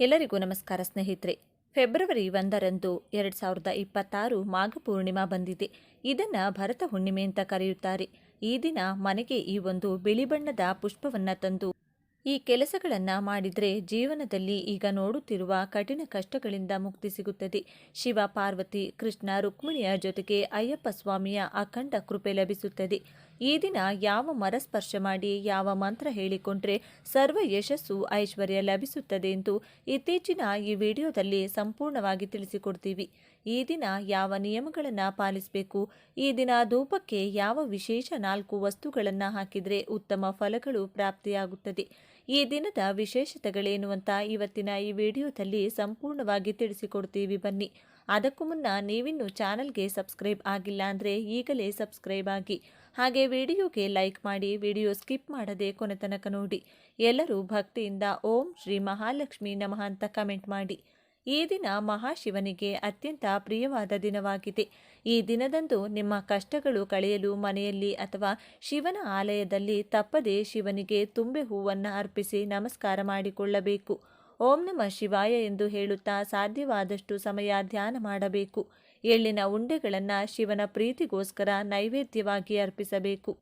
ಎಲ್ಲರಿಗೂ ನಮಸ್ಕಾರ ಸ್ನೇಹಿತರೆ. ಫೆಬ್ರವರಿ ಒಂದರಂದು ಎರಡು ಸಾವಿರದ ಇಪ್ಪತ್ತಾರು ಮಾಘ ಪೂರ್ಣಿಮಾ ಬಂದಿದೆ. ಇದನ್ನು ಭರತ ಹುಣ್ಣಿಮೆ ಅಂತ ಕರೆಯುತ್ತಾರೆ. ಈ ದಿನ ಮನೆಗೆ ಈ ಒಂದು ಬಿಳಿ ಬಣ್ಣದ ಪುಷ್ಪವನ್ನು ತಂದು, ಈ ಕೆಲಸಗಳನ್ನು ಮಾಡಿದರೆ ಜೀವನದಲ್ಲಿ ಈಗ ನೋಡುತ್ತಿರುವ ಕಠಿಣ ಕಷ್ಟಗಳಿಂದ ಮುಕ್ತಿ ಸಿಗುತ್ತದೆ. ಶಿವ, ಪಾರ್ವತಿ, ಕೃಷ್ಣ, ರುಕ್ಮಿಣಿಯ ಜೊತೆಗೆ ಅಯ್ಯಪ್ಪ ಸ್ವಾಮಿಯ ಅಖಂಡ ಕೃಪೆ ಲಭಿಸುತ್ತದೆ. ಈ ದಿನ ಯಾವ ಮರ ಸ್ಪರ್ಶ ಮಾಡಿ ಯಾವ ಮಂತ್ರ ಹೇಳಿಕೊಂಡ್ರೆ ಸರ್ವ ಯಶಸ್ಸು ಐಶ್ವರ್ಯ ಲಭಿಸುತ್ತದೆ ಎಂದು ಇತ್ತೀಚಿನ ಈ ವಿಡಿಯೋದಲ್ಲಿ ಸಂಪೂರ್ಣವಾಗಿ ತಿಳಿಸಿಕೊಡ್ತೀವಿ. ಈ ದಿನ ಯಾವ ನಿಯಮಗಳನ್ನು ಪಾಲಿಸಬೇಕು? ಈ ದಿನ ಧೂಪಕ್ಕೆ ಯಾವ ವಿಶೇಷ ನಾಲ್ಕು ವಸ್ತುಗಳನ್ನು ಹಾಕಿದರೆ ಉತ್ತಮ ಫಲಗಳು ಪ್ರಾಪ್ತಿಯಾಗುತ್ತದೆ? ಈ ದಿನದ ವಿಶೇಷತೆಗಳೇನು ಅಂತ ಇವತ್ತಿನ ಈ ವಿಡಿಯೋದಲ್ಲಿ ಸಂಪೂರ್ಣವಾಗಿ ತಿಳಿಸಿಕೊಡ್ತೀವಿ ಬನ್ನಿ. ಅದಕ್ಕೂ ಮುನ್ನ ನೀವಿನ್ನು ಚಾನಲ್ಗೆ ಸಬ್ಸ್ಕ್ರೈಬ್ ಆಗಿಲ್ಲ ಅಂದರೆ ಈಗಲೇ ಸಬ್ಸ್ಕ್ರೈಬ್ ಆಗಿ. ಹಾಗೆ ವಿಡಿಯೋಗೆ ಲೈಕ್ ಮಾಡಿ, ವಿಡಿಯೋ ಸ್ಕಿಪ್ ಮಾಡದೆ ಕೊನೆ ತನಕ ನೋಡಿ. ಎಲ್ಲರೂ ಭಕ್ತಿಯಿಂದ ಓಂ ಶ್ರೀ ಮಹಾಲಕ್ಷ್ಮಿ ನಮಃ ಅಂತ ಕಮೆಂಟ್ ಮಾಡಿ. ಈ ದಿನ ಮಹಾಶಿವನಿಗೆ ಅತ್ಯಂತ ಪ್ರಿಯವಾದ ದಿನವಾಗಿದೆ. ಈ ದಿನದಂದು ನಿಮ್ಮ ಕಷ್ಟಗಳು ಕಳೆಯಲು ಮನೆಯಲ್ಲಿ ಅಥವಾ ಶಿವನ ಆಲಯದಲ್ಲಿ ತಪ್ಪದೆ ಶಿವನಿಗೆ ತುಂಬೆ ಹೂವನ್ನು ಅರ್ಪಿಸಿ ನಮಸ್ಕಾರ ಮಾಡಿಕೊಳ್ಳಬೇಕು. ಓಂ ನಮ ಶಿವಾಯ ಎಂದು ಹೇಳುತ್ತಾ ಸಾಧ್ಯವಾದಷ್ಟು ಸಮಯ ಧ್ಯಾನ ಮಾಡಬೇಕು. ಎಳ್ಳಿನ ಉಂಡೆಗಳನ್ನು ಶಿವನ ಪ್ರೀತಿಗೋಸ್ಕರ ನೈವೇದ್ಯವಾಗಿ ಅರ್ಪಿಸಬೇಕು.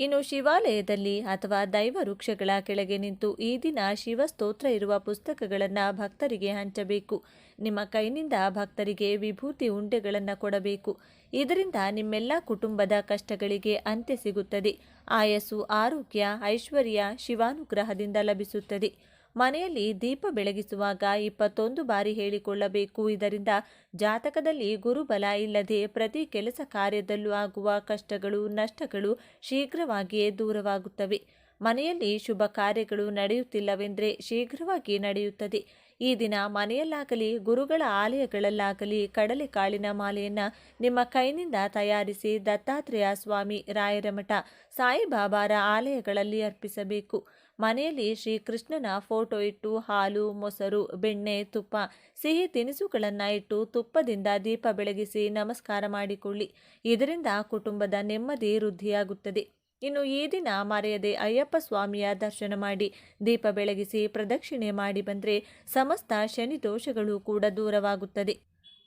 ಇನ್ನು ಶಿವಾಲಯದಲ್ಲಿ ಅಥವಾ ದೈವ ವೃಕ್ಷಗಳ ಕೆಳಗೆ ನಿಂತು ಈ ದಿನ ಶಿವ ಸ್ತೋತ್ರ ಇರುವ ಪುಸ್ತಕಗಳನ್ನು ಭಕ್ತರಿಗೆ ಹಂಚಬೇಕು. ನಿಮ್ಮ ಕೈನಿಂದ ಭಕ್ತರಿಗೆ ವಿಭೂತಿ ಉಂಡೆಗಳನ್ನು ಕೊಡಬೇಕು. ಇದರಿಂದ ನಿಮ್ಮೆಲ್ಲ ಕುಟುಂಬದ ಕಷ್ಟಗಳಿಗೆ ಅಂತ್ಯ ಸಿಗುತ್ತದೆ. ಆಯಸ್ಸು, ಆರೋಗ್ಯ, ಐಶ್ವರ್ಯ ಶಿವಾನುಗ್ರಹದಿಂದ ಲಭಿಸುತ್ತದೆ. ಮನೆಯಲ್ಲಿ ದೀಪ ಬೆಳಗಿಸುವಾಗ ಇಪ್ಪತ್ತೊಂದು ಬಾರಿ ಹೇಳಿಕೊಳ್ಳಬೇಕು. ಇದರಿಂದ ಜಾತಕದಲ್ಲಿ ಗುರುಬಲ ಇಲ್ಲದೆ ಪ್ರತಿ ಕೆಲಸ ಕಾರ್ಯದಲ್ಲೂ ಆಗುವ ಕಷ್ಟಗಳು, ನಷ್ಟಗಳು ಶೀಘ್ರವಾಗಿಯೇ ದೂರವಾಗುತ್ತವೆ. ಮನೆಯಲ್ಲಿ ಶುಭ ಕಾರ್ಯಗಳು ನಡೆಯುತ್ತಿಲ್ಲವೆಂದರೆ ಶೀಘ್ರವಾಗಿ ನಡೆಯುತ್ತದೆ. ಈ ದಿನ ಮನೆಯಲ್ಲಾಗಲಿ, ಗುರುಗಳ ಆಲಯಗಳಲ್ಲಾಗಲಿ ಕಡಲೆಕಾಳಿನ ಮಾಲೆಯನ್ನು ನಿಮ್ಮ ಕೈನಿಂದ ತಯಾರಿಸಿ ದತ್ತಾತ್ರೇಯ ಸ್ವಾಮಿ ರಾಯರಮಠ ಸಾಯಿಬಾಬಾರ ಆಲಯಗಳಲ್ಲಿ ಅರ್ಪಿಸಬೇಕು. ಮನೆಯಲ್ಲಿ ಶ್ರೀಕೃಷ್ಣನ ಫೋಟೋ ಇಟ್ಟು ಹಾಲು, ಮೊಸರು, ಬೆಣ್ಣೆ, ತುಪ್ಪ, ಸಿಹಿ ತಿನಿಸುಗಳನ್ನು ಇಟ್ಟು ತುಪ್ಪದಿಂದ ದೀಪ ಬೆಳಗಿಸಿ ನಮಸ್ಕಾರ ಮಾಡಿಕೊಳ್ಳಿ. ಇದರಿಂದ ಕುಟುಂಬದ ನೆಮ್ಮದಿ ವೃದ್ಧಿಯಾಗುತ್ತದೆ. ಇನ್ನು ಈ ದಿನ ಮರೆಯದೆ ಅಯ್ಯಪ್ಪ ಸ್ವಾಮಿಯ ದರ್ಶನ ಮಾಡಿ, ದೀಪ ಬೆಳಗಿಸಿ ಪ್ರದಕ್ಷಿಣೆ ಮಾಡಿ ಬಂದರೆ ಸಮಸ್ತ ಶನಿ ದೋಷಗಳು ಕೂಡ ದೂರವಾಗುತ್ತದೆ.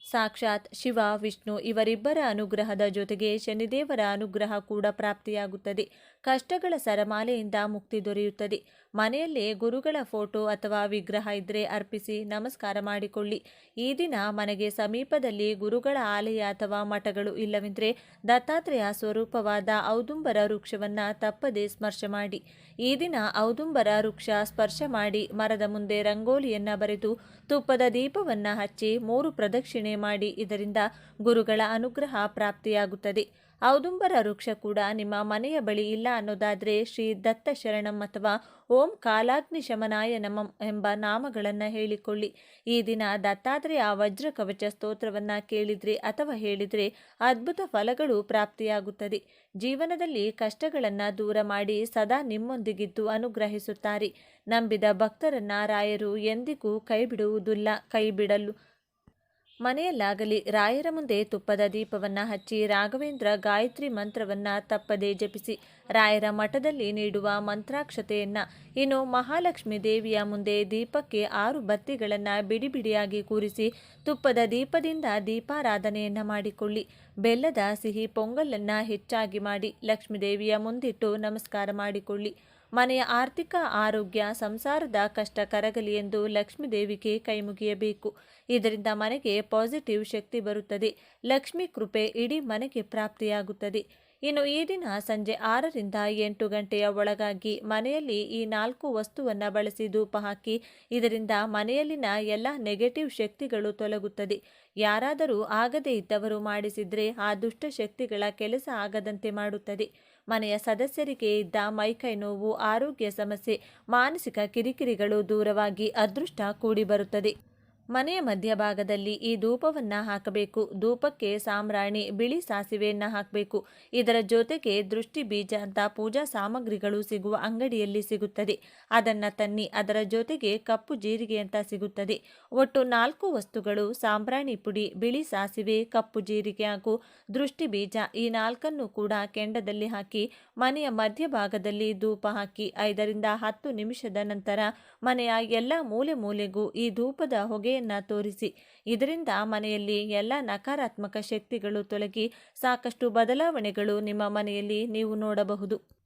ಸಾಕ್ಷಾತ್ ಶಿವ, ವಿಷ್ಣು ಇವರಿಬ್ಬರ ಅನುಗ್ರಹದ ಜೊತೆಗೆ ಶನಿದೇವರ ಅನುಗ್ರಹ ಕೂಡ ಪ್ರಾಪ್ತಿಯಾಗುತ್ತದೆ. ಕಷ್ಟಗಳ ಸರಮಾಲೆಯಿಂದ ಮುಕ್ತಿ ದೊರೆಯುತ್ತದೆ. ಮನೆಯಲ್ಲೇ ಗುರುಗಳ ಫೋಟೋ ಅಥವಾ ವಿಗ್ರಹ ಇದ್ದರೆ ಅರ್ಪಿಸಿ ನಮಸ್ಕಾರ ಮಾಡಿಕೊಳ್ಳಿ. ಈ ದಿನ ಮನೆಗೆ ಸಮೀಪದಲ್ಲಿ ಗುರುಗಳ ಆಲಯ ಅಥವಾ ಮಠಗಳು ಇಲ್ಲವೆಂದರೆ ದತ್ತಾತ್ರೇಯ ಸ್ವರೂಪವಾದ ಔದುಂಬರ ವೃಕ್ಷವನ್ನು ತಪ್ಪದೆ ಸ್ಮರ್ಶ ಮಾಡಿ. ಈ ದಿನ ಔದುಂಬರ ವೃಕ್ಷ ಸ್ಪರ್ಶ ಮಾಡಿ ಮರದ ಮುಂದೆ ರಂಗೋಲಿಯನ್ನ ಬರೆದು ತುಪ್ಪದ ದೀಪವನ್ನ ಹಚ್ಚಿ ಮೂರು ಪ್ರದಕ್ಷಿಣೆ ಮಾಡಿ ಇದರಿಂದ ಗುರುಗಳ ಅನುಗ್ರಹ ಪ್ರಾಪ್ತಿಯಾಗುತ್ತದೆ. ಔದುಂಬರ ವೃಕ್ಷ ಕೂಡ ನಿಮ್ಮ ಮನೆಯ ಬಳಿ ಇಲ್ಲ ಅನ್ನೋದಾದರೆ ಶ್ರೀ ದತ್ತ ಶರಣಂ ಅಥವಾ ಓಂ ಕಾಲಾಗ್ನಿ ಶಮನಾಯ ನಮಂ ಎಂಬ ನಾಮಗಳನ್ನು ಹೇಳಿಕೊಳ್ಳಿ. ಈ ದಿನ ದತ್ತಾತ್ರೇಯ ವಜ್ರ ಕವಚ ಸ್ತೋತ್ರವನ್ನು ಕೇಳಿದರೆ ಅಥವಾ ಹೇಳಿದರೆ ಅದ್ಭುತ ಫಲಗಳು ಪ್ರಾಪ್ತಿಯಾಗುತ್ತದೆ. ಜೀವನದಲ್ಲಿ ಕಷ್ಟಗಳನ್ನು ದೂರ ಮಾಡಿ ಸದಾ ನಿಮ್ಮೊಂದಿಗಿದ್ದು ಅನುಗ್ರಹಿಸುತ್ತಾರೆ. ನಂಬಿದ ಭಕ್ತರನ್ನ ರಾಯರು ಎಂದಿಗೂ ಕೈಬಿಡುವುದಿಲ್ಲ ಕೈಬಿಡಲು ಮನೆಯಲ್ಲಾಗಲಿ ರಾಯರ ಮುಂದೆ ತುಪ್ಪದ ದೀಪವನ್ನು ಹಚ್ಚಿ ರಾಘವೇಂದ್ರ ಗಾಯತ್ರಿ ಮಂತ್ರವನ್ನು ತಪ್ಪದೆ ಜಪಿಸಿ ರಾಯರ ಮಠದಲ್ಲಿ ನೀಡುವ ಮಂತ್ರಾಕ್ಷತೆಯನ್ನು ಇನ್ನು ಮಹಾಲಕ್ಷ್ಮಿ ದೇವಿಯ ಮುಂದೆ ದೀಪಕ್ಕೆ ಆರು ಬತ್ತಿಗಳನ್ನು ಬಿಡಿ ಬಿಡಿಯಾಗಿ ಕೂರಿಸಿ ತುಪ್ಪದ ದೀಪದಿಂದ ದೀಪಾರಾಧನೆಯನ್ನು ಮಾಡಿಕೊಳ್ಳಿ. ಬೆಲ್ಲದ ಸಿಹಿ, ಪೊಂಗಲನ್ನು ಹೆಚ್ಚಾಗಿ ಮಾಡಿ ಲಕ್ಷ್ಮೀದೇವಿಯ ಮುಂದಿಟ್ಟು ನಮಸ್ಕಾರ ಮಾಡಿಕೊಳ್ಳಿ. ಮನೆಯ ಆರ್ಥಿಕ ಆರೋಗ್ಯ ಸಂಸಾರದ ಕಷ್ಟ ಕರಗಲಿ ಎಂದು ಲಕ್ಷ್ಮೀದೇವಿಗೆ ಕೈಮುಗಿಯಬೇಕು. ಇದರಿಂದ ಮನೆಗೆ ಪಾಸಿಟಿವ್ ಶಕ್ತಿ ಬರುತ್ತದೆ. ಲಕ್ಷ್ಮಿ ಕೃಪೆ ಇಡೀ ಮನೆಗೆ ಪ್ರಾಪ್ತಿಯಾಗುತ್ತದೆ. ಇನ್ನು ಈ ದಿನ ಸಂಜೆ ಆರರಿಂದ ಎಂಟು ಗಂಟೆಯ ಒಳಗಾಗಿ ಮನೆಯಲ್ಲಿ ಈ ನಾಲ್ಕು ವಸ್ತುವನ್ನು ಬಳಸಿ ಧೂಪ ಹಾಕಿ, ಇದರಿಂದ ಮನೆಯಲ್ಲಿನ ಎಲ್ಲ ನೆಗೆಟಿವ್ ಶಕ್ತಿಗಳು ತೊಲಗುತ್ತದೆ. ಯಾರಾದರೂ ಆಗದೇ ಇದ್ದವರು ಮಾಡಿಸಿದರೆ ಆ ದುಷ್ಟ ಶಕ್ತಿಗಳ ಕೆಲಸ ಆಗದಂತೆ ಮಾಡುತ್ತದೆ. ಮನೆಯ ಸದಸ್ಯರಿಗೆ ಇದ್ದ ಮೈಕೈ ನೋವು ಆರೋಗ್ಯ ಸಮಸ್ಯೆ ಮಾನಸಿಕ ಕಿರಿಕಿರಿಗಳು ದೂರವಾಗಿ ಅದೃಷ್ಟ ಕೂಡಿ ಬರುತ್ತದೆ ಮನೆಯ ಮಧ್ಯಭಾಗದಲ್ಲಿ ಈ ಧೂಪವನ್ನು ಹಾಕಬೇಕು. ಧೂಪಕ್ಕೆ ಸಾಮ್ರಾಣಿ ಬಿಳಿ ಸಾಸಿವೆಯನ್ನು ಹಾಕಬೇಕು. ಇದರ ಜೊತೆಗೆ ದೃಷ್ಟಿ ಬೀಜ ಅಂತ ಪೂಜಾ ಸಾಮಗ್ರಿಗಳು ಸಿಗುವ ಅಂಗಡಿಯಲ್ಲಿ ಸಿಗುತ್ತದೆ. ಅದನ್ನು ತನ್ನಿ, ಅದರ ಜೊತೆಗೆ ಕಪ್ಪು ಜೀರಿಗೆ ಅಂತ ಸಿಗುತ್ತದೆ. ಒಟ್ಟು ನಾಲ್ಕು ವಸ್ತುಗಳು, ಸಾಂಬ್ರಾಣಿ ಪುಡಿ, ಬಿಳಿ ಸಾಸಿವೆ, ಕಪ್ಪು ಜೀರಿಗೆ ಹಾಗೂ ದೃಷ್ಟಿ ಬೀಜ ಈ ನಾಲ್ಕನ್ನು ಕೂಡ ಕೆಂಡದಲ್ಲಿ ಹಾಕಿ, ಮನೆಯ ಮಧ್ಯಭಾಗದಲ್ಲಿ ಧೂಪ ಹಾಕಿ, ಐದರಿಂದ ಹತ್ತು ನಿಮಿಷದ ನಂತರ ಮನೆಯ ಎಲ್ಲ ಮೂಲೆ ಮೂಲೆಗೂ ಈ ಧೂಪದ ಹೊಗೆಯನ್ನು ತೋರಿಸಿ. ಇದರಿಂದ ಮನೆಯಲ್ಲಿ ಎಲ್ಲ ನಕಾರಾತ್ಮಕ ಶಕ್ತಿಗಳು ತೊಲಗಿ ಸಾಕಷ್ಟು ಬದಲಾವಣೆಗಳು ನಿಮ್ಮ ಮನೆಯಲ್ಲಿ ನೀವು ನೋಡಬಹುದು.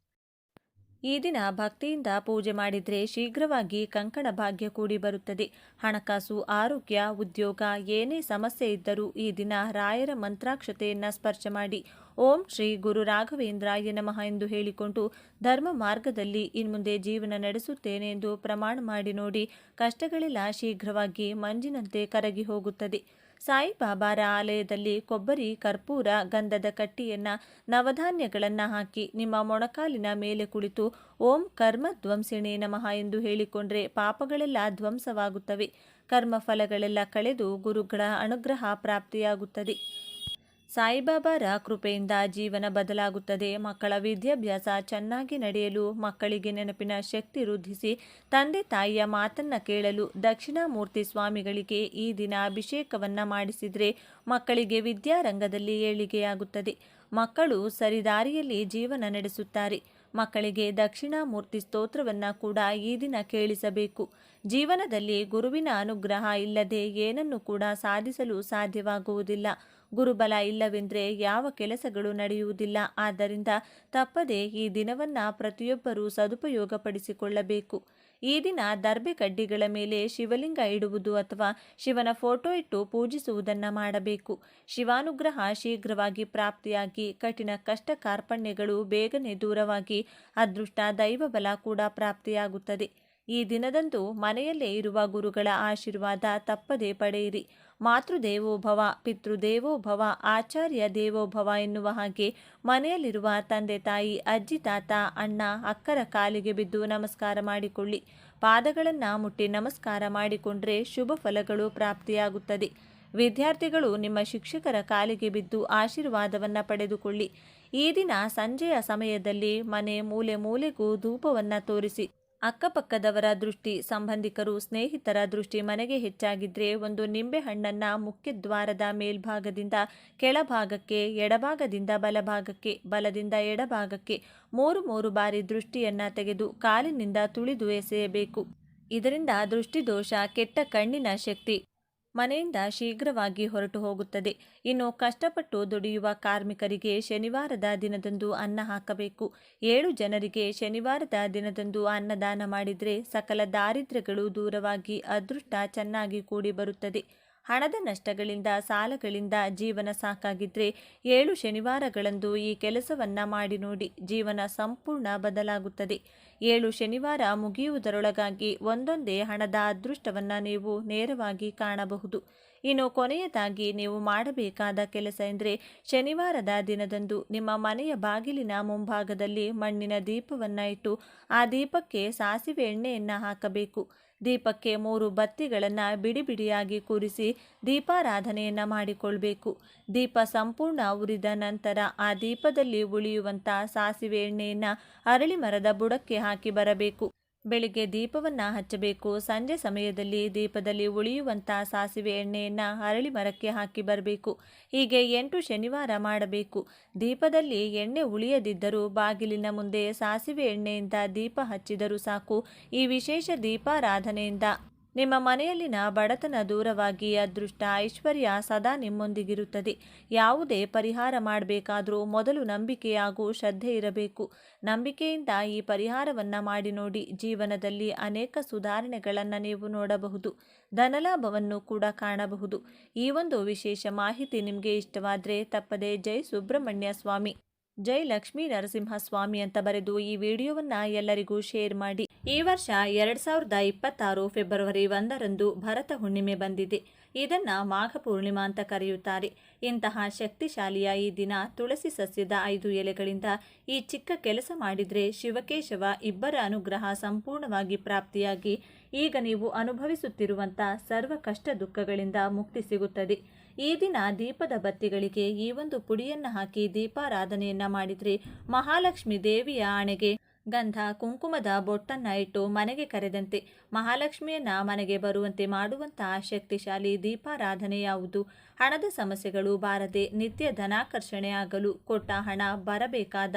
ಈ ದಿನ ಭಕ್ತಿಯಿಂದ ಪೂಜೆ ಮಾಡಿದರೆ ಶೀಘ್ರವಾಗಿ ಕಂಕಣ ಭಾಗ್ಯ ಕೂಡಿ ಬರುತ್ತದೆ. ಹಣಕಾಸು, ಆರೋಗ್ಯ, ಉದ್ಯೋಗ ಏನೇ ಸಮಸ್ಯೆ ಇದ್ದರೂ ಈ ದಿನ ರಾಯರ ಮಂತ್ರಾಕ್ಷತೆಯನ್ನು ಸ್ಪರ್ಶ ಮಾಡಿ. ಓಂ ಶ್ರೀ ಗುರು ರಾಘವೇಂದ್ರಾಯ ನಮಃ ಎಂದು ಹೇಳಿಕೊಂಡು ಧರ್ಮ ಮಾರ್ಗದಲ್ಲಿ ಇನ್ಮುಂದೆ ಜೀವನ ನಡೆಸುತ್ತೇನೆ ಎಂದು ಪ್ರಮಾಣ ಮಾಡಿ ನೋಡಿ ಕಷ್ಟಗಳೆಲ್ಲ ಶೀಘ್ರವಾಗಿ ಮಂಜಿನಂತೆ ಕರಗಿ ಹೋಗುತ್ತದೆ. ಸಾಯಿಬಾಬಾರ ಆಲಯದಲ್ಲಿ ಕೊಬ್ಬರಿ, ಕರ್ಪೂರ ಗಂಧದ ಕಟ್ಟಿಯನ್ನು, ನವಧಾನ್ಯಗಳನ್ನು ಹಾಕಿ ನಿಮ್ಮ ಮೊಣಕಾಲಿನ ಮೇಲೆ ಕುಳಿತು ಓಂ ಕರ್ಮ ಧ್ವಂಸಿಣೆ ನಮಃ ಎಂದು ಹೇಳಿಕೊಂಡ್ರೆ ಪಾಪಗಳೆಲ್ಲ ಧ್ವಂಸವಾಗುತ್ತವೆ. ಕರ್ಮಫಲಗಳೆಲ್ಲ ಕಳೆದು ಗುರುಗಳ ಅನುಗ್ರಹ ಪ್ರಾಪ್ತಿಯಾಗುತ್ತದೆ. ಸಾಯಿಬಾಬಾರ ಕೃಪೆಯಿಂದ ಜೀವನ ಬದಲಾಗುತ್ತದೆ. ಮಕ್ಕಳ ವಿದ್ಯಾಭ್ಯಾಸ ಚೆನ್ನಾಗಿ ನಡೆಯಲು, ಮಕ್ಕಳಿಗೆ ನೆನಪಿನ ಶಕ್ತಿ ವೃದ್ಧಿಸಿ, ತಂದೆ ತಾಯಿಯ ಮಾತನ್ನ ಕೇಳಲು ದಕ್ಷಿಣಾಮೂರ್ತಿ ಸ್ವಾಮಿಗಳಿಗೆ ಈ ದಿನ ಅಭಿಷೇಕವನ್ನ ಮಾಡಿಸಿದರೆ ಮಕ್ಕಳಿಗೆ ವಿದ್ಯಾರಂಗದಲ್ಲಿ ಏಳಿಗೆಯಾಗುತ್ತದೆ. ಮಕ್ಕಳು ಸರಿದಾರಿಯಲ್ಲಿ ಜೀವನ ನಡೆಸುತ್ತಾರೆ. ಮಕ್ಕಳಿಗೆ ದಕ್ಷಿಣಾಮೂರ್ತಿ ಸ್ತೋತ್ರವನ್ನು ಕೂಡ ಈ ದಿನ ಕೇಳಿಸಬೇಕು. ಜೀವನದಲ್ಲಿ ಗುರುವಿನ ಅನುಗ್ರಹ ಇಲ್ಲದೆ ಏನನ್ನು ಕೂಡ ಸಾಧಿಸಲು ಸಾಧ್ಯವಾಗುವುದಿಲ್ಲ. ಗುರುಬಲ ಇಲ್ಲವೆಂದರೆ ಯಾವ ಕೆಲಸಗಳು ನಡೆಯುವುದಿಲ್ಲ. ಆದ್ದರಿಂದ ತಪ್ಪದೆ ಈ ದಿನವನ್ನು ಪ್ರತಿಯೊಬ್ಬರೂ ಸದುಪಯೋಗಪಡಿಸಿಕೊಳ್ಳಬೇಕು. ಈ ದಿನ ದರ್ಬೆ ಕಡ್ಡಿಗಳ ಮೇಲೆ ಶಿವಲಿಂಗ ಇಡುವುದು ಅಥವಾ ಶಿವನ ಫೋಟೋ ಇಟ್ಟು ಪೂಜಿಸುವುದನ್ನು ಮಾಡಬೇಕು. ಶಿವಾನುಗ್ರಹ ಶೀಘ್ರವಾಗಿ ಪ್ರಾಪ್ತಿಯಾಗಿ ಕಠಿಣ ಕಷ್ಟ ಕಾರ್ಪಣ್ಯಗಳು ಬೇಗನೆ ದೂರವಾಗಿ ಅದೃಷ್ಟ ದೈವಬಲ ಕೂಡ ಪ್ರಾಪ್ತಿಯಾಗುತ್ತದೆ. ಈ ದಿನದಂದು ಮನೆಯಲ್ಲೇ ಇರುವ ಗುರುಗಳ ಆಶೀರ್ವಾದ ತಪ್ಪದೇ ಪಡೆಯಿರಿ. ಮಾತೃದೇವೋಭವ, ಪಿತೃದೇವೋಭವ ಆಚಾರ್ಯ ದೇವೋಭವ ಎನ್ನುವ ಹಾಗೆ ಮನೆಯಲ್ಲಿರುವ ತಂದೆ, ತಾಯಿ, ಅಜ್ಜಿ, ತಾತ, ಅಣ್ಣ, ಅಕ್ಕರ ಕಾಲಿಗೆ ಬಿದ್ದು ನಮಸ್ಕಾರ ಮಾಡಿಕೊಳ್ಳಿ. ಪಾದಗಳನ್ನು ಮುಟ್ಟಿ ನಮಸ್ಕಾರ ಮಾಡಿಕೊಂಡ್ರೆ ಶುಭ ಫಲಗಳು ಪ್ರಾಪ್ತಿಯಾಗುತ್ತದೆ. ವಿದ್ಯಾರ್ಥಿಗಳು ನಿಮ್ಮ ಶಿಕ್ಷಕರ ಕಾಲಿಗೆ ಬಿದ್ದು ಆಶೀರ್ವಾದವನ್ನು ಪಡೆದುಕೊಳ್ಳಿ. ಈ ದಿನ ಸಂಜೆಯ ಸಮಯದಲ್ಲಿ ಮನೆ ಮೂಲೆ ಮೂಲೆಗೂ ಧೂಪವನ್ನು ತೋರಿಸಿ. ಅಕ್ಕಪಕ್ಕದವರ ದೃಷ್ಟಿ, ಸಂಬಂಧಿಕರು, ಸ್ನೇಹಿತರ ದೃಷ್ಟಿ ಮನೆಗೆ ಹೆಚ್ಚಾಗಿದ್ರೆ ಒಂದು ನಿಂಬೆ ಹಣ್ಣನ್ನ ಮುಖ್ಯ ದ್ವಾರದ ಮೇಲ್ಭಾಗದಿಂದ ಕೆಳಭಾಗಕ್ಕೆ, ಎಡಭಾಗದಿಂದ ಬಲಭಾಗಕ್ಕೆ, ಬಲದಿಂದ ಎಡಭಾಗಕ್ಕೆ ಮೂರು ಮೂರು ಬಾರಿ ದೃಷ್ಟಿಯನ್ನು ತೆಗೆದು ಕಾಲಿನಿಂದ ತುಳಿದು ಎಸೆಯಬೇಕು. ಇದರಿಂದ ದೃಷ್ಟಿದೋಷ ಕೆಟ್ಟ ಕಣ್ಣಿನ ಶಕ್ತಿ ಮನೆಯಿಂದ ಶೀಘ್ರವಾಗಿ ಹೊರಟು ಹೋಗುತ್ತದೆ. ಇನ್ನು ಕಷ್ಟಪಟ್ಟು ದುಡಿಯುವ ಕಾರ್ಮಿಕರಿಗೆ ಶನಿವಾರದ ದಿನದಂದು ಅನ್ನ ಹಾಕಬೇಕು. ಏಳು ಜನರಿಗೆ ಶನಿವಾರದ ದಿನದಂದು ಅನ್ನದಾನ ಮಾಡಿದರೆ ಸಕಲ ದಾರಿದ್ರ್ಯಗಳು ದೂರವಾಗಿ ಅದೃಷ್ಟ ಚೆನ್ನಾಗಿ ಕೂಡಿ ಬರುತ್ತದೆ. ಹಣದ ನಷ್ಟಗಳಿಂದ ಸಾಲಗಳಿಂದ ಜೀವನ ಸಾಕಾಗಿದ್ರೆ ಏಳು ಶನಿವಾರಗಳಂದು ಈ ಕೆಲಸವನ್ನ ಮಾಡಿ ನೋಡಿ ಜೀವನ ಸಂಪೂರ್ಣ ಬದಲಾಗುತ್ತದೆ. ಏಳು ಶನಿವಾರ ಮುಗಿಯುವುದರೊಳಗಾಗಿ ಒಂದೊಂದೇ ಹಣದ ಅದೃಷ್ಟವನ್ನು ನೀವು ನೇರವಾಗಿ ಕಾಣಬಹುದು. ಇನ್ನು ಕೊನೆಯದಾಗಿ ನೀವು ಮಾಡಬೇಕಾದ ಕೆಲಸ ಎಂದರೆ ಶನಿವಾರದ ದಿನದಂದು ನಿಮ್ಮ ಮನೆಯ ಬಾಗಿಲಿನ ಮುಂಭಾಗದಲ್ಲಿ ಮಣ್ಣಿನ ದೀಪವನ್ನು ಇಟ್ಟು ಆ ದೀಪಕ್ಕೆ ಸಾಸಿವೆ ಎಣ್ಣೆಯನ್ನು ಹಾಕಬೇಕು. ದೀಪಕ್ಕೆ ಮೂರು ಬತ್ತಿಗಳನ್ನು ಬಿಡಿ ಬಿಡಿಯಾಗಿ ಕೂರಿಸಿ ದೀಪಾರಾಧನೆಯನ್ನು ಮಾಡಿಕೊಳ್ಬೇಕು. ದೀಪ ಸಂಪೂರ್ಣ ಉರಿದ ನಂತರ ಆ ದೀಪದಲ್ಲಿ ಉಳಿಯುವಂಥ ಸಾಸಿವೆ ಎಣ್ಣೆಯನ್ನು ಅರಳಿ ಮರದ ಬುಡಕ್ಕೆ ಹಾಕಿ ಬರಬೇಕು. ಬೆಳಿಗ್ಗೆ ದೀಪವನ್ನು ಹಚ್ಚಬೇಕು. ಸಂಜೆ ಸಮಯದಲ್ಲಿ ದೀಪದಲ್ಲಿ ಉಳಿಯುವಂಥ ಸಾಸಿವೆ ಎಣ್ಣೆಯನ್ನು ಅರಳಿ ಮರಕ್ಕೆ ಹಾಕಿ ಬರಬೇಕು. ಹೀಗೆ ಎಂಟು ಶನಿವಾರ ಮಾಡಬೇಕು. ದೀಪದಲ್ಲಿ ಎಣ್ಣೆ ಉಳಿಯದಿದ್ದರೂ ಬಾಗಿಲಿನ ಮುಂದೆ ಸಾಸಿವೆ ಎಣ್ಣೆಯಿಂದ ದೀಪ ಹಚ್ಚಿದರೂ ಸಾಕು. ಈ ವಿಶೇಷ ದೀಪಾರಾಧನೆಯಿಂದ. ನಿಮ್ಮ ಮನೆಯಲ್ಲಿನ ಬಡತನ ದೂರವಾಗಿ ಅದೃಷ್ಟ ಐಶ್ವರ್ಯ ಸದಾ ನಿಮ್ಮೊಂದಿಗಿರುತ್ತದೆ. ಯಾವುದೇ ಪರಿಹಾರ ಮಾಡಬೇಕಾದರೂ ಮೊದಲು ನಂಬಿಕೆ ಹಾಗೂ ಶ್ರದ್ಧೆ ಇರಬೇಕು. ನಂಬಿಕೆಯಿಂದ ಈ ಪರಿಹಾರವನ್ನು ಮಾಡಿ ನೋಡಿ. ಜೀವನದಲ್ಲಿ ಅನೇಕ ಸುಧಾರಣೆಗಳನ್ನು ನೀವು ನೋಡಬಹುದು. ಧನಲಾಭವನ್ನು ಕೂಡ ಕಾಣಬಹುದು. ಈ ಒಂದು ವಿಶೇಷ ಮಾಹಿತಿ ನಿಮಗೆ ಇಷ್ಟವಾದರೆ ತಪ್ಪದೆ ಜೈ ಸುಬ್ರಹ್ಮಣ್ಯ ಸ್ವಾಮಿ. ಜೈ ಲಕ್ಷ್ಮೀ ನರಸಿಂಹಸ್ವಾಮಿ ಅಂತ ಬರೆದು ಈ ವಿಡಿಯೋವನ್ನ ಎಲ್ಲರಿಗೂ ಶೇರ್ ಮಾಡಿ. ಈ ವರ್ಷ ಎರಡ್ ಸಾವಿರದ ಇಪ್ಪತ್ತಾರು ಫೆಬ್ರವರಿ ಒಂದರಂದು ಭರತ ಹುಣ್ಣಿಮೆ ಬಂದಿದೆ. ಇದನ್ನ ಮಾಘ ಪೂರ್ಣಿಮಾ ಅಂತ ಕರೆಯುತ್ತಾರೆ. ಇಂತಹ ಶಕ್ತಿಶಾಲಿಯ ಈ ದಿನ ತುಳಸಿ ಸಸ್ಯದ ಐದು ಎಲೆಗಳಿಂದ ಈ ಚಿಕ್ಕ ಕೆಲಸ ಮಾಡಿದ್ರೆ ಶಿವಕೇಶವ ಇಬ್ಬರ ಅನುಗ್ರಹ ಸಂಪೂರ್ಣವಾಗಿ ಪ್ರಾಪ್ತಿಯಾಗಿ ಈಗ ನೀವು ಅನುಭವಿಸುತ್ತಿರುವಂಥ ಸರ್ವ ಕಷ್ಟ ದುಃಖಗಳಿಂದ ಮುಕ್ತಿ ಸಿಗುತ್ತದೆ. ಈ ದಿನ ದೀಪದ ಬತ್ತಿಗಳಿಗೆ ಈ ಒಂದು ಪುಡಿಯನ್ನು ಹಾಕಿ ದೀಪಾರಾಧನೆಯನ್ನು ಮಾಡಿದರೆ ಮಹಾಲಕ್ಷ್ಮಿ ದೇವಿಯ ಆಣೆಗೆ ಗಂಧ, ಕುಂಕುಮದ ಬೊಟ್ಟನ್ನು ಇಟ್ಟು ಮನೆಗೆ ಕರೆದಂತೆ ಮಹಾಲಕ್ಷ್ಮಿಯನ್ನು ಮನೆಗೆ ಬರುವಂತೆ ಮಾಡುವಂತಹ ಶಕ್ತಿಶಾಲಿ ದೀಪಾರಾಧನೆ ಯಾವುದು? ಹಣದ ಸಮಸ್ಯೆಗಳು ಬಾರದೆ ನಿತ್ಯ ಧನಾಕರ್ಷಣೆ ಆಗಲು ಕೊಟ್ಟ ಹಣ ಬರಬೇಕಾದ